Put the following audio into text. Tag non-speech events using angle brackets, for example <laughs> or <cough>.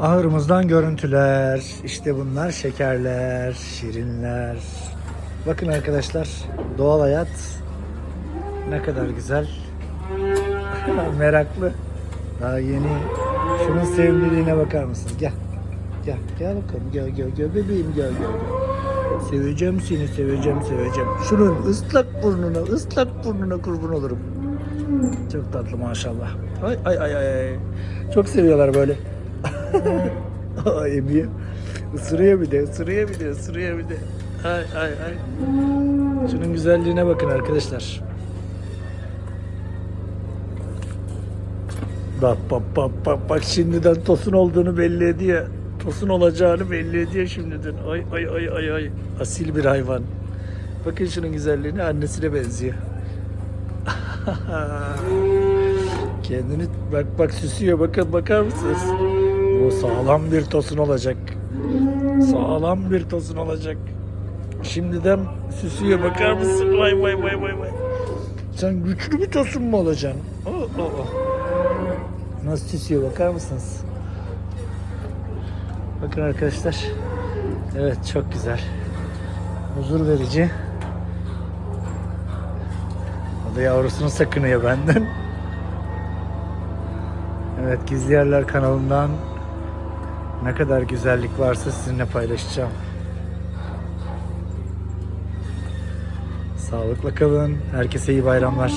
Ahırımızdan görüntüler. İşte bunlar şekerler, şirinler. Bakın arkadaşlar doğal hayat ne kadar güzel. <laughs> Meraklı. Daha yeni. Şunun sevimliliğine bakar mısınız? Gel. Gel. Gel bakalım. Gel gel gel bebeğim gel gel gel. Seveceğim seni seveceğim seveceğim. Şunun ıslak burnuna ıslak burnuna kurban olurum. Çok tatlı maşallah. Ay ay ay ay. Çok seviyorlar böyle. Ay emiyor. Isırıyor bir de, ısırıyor bir de, ısırıyor bir de. Ay ay ay. Şunun güzelliğine bakın arkadaşlar. Bak bak bak bak bak şimdiden tosun olduğunu belli ediyor. Tosun olacağını belli ediyor şimdiden. Ay ay ay ay ay. Asil bir hayvan. Bakın şunun güzelliğine annesine benziyor. <laughs> Kendini bak bak süsüyor. Bakın bakar mısınız? Sağlam bir tosun olacak. Sağlam bir tosun olacak. Şimdiden süsüyor. Bakar mısın? Vay vay vay vay vay. Sen güçlü bir tosun mu olacaksın? Oh, oh, oh. Nasıl süsüyor bakar mısınız? Bakın arkadaşlar. Evet çok güzel. Huzur verici. O da yavrusunu sakınıyor benden. Evet Gizli Yerler kanalından ne kadar güzellik varsa sizinle paylaşacağım. Sağlıkla kalın. Herkese iyi bayramlar.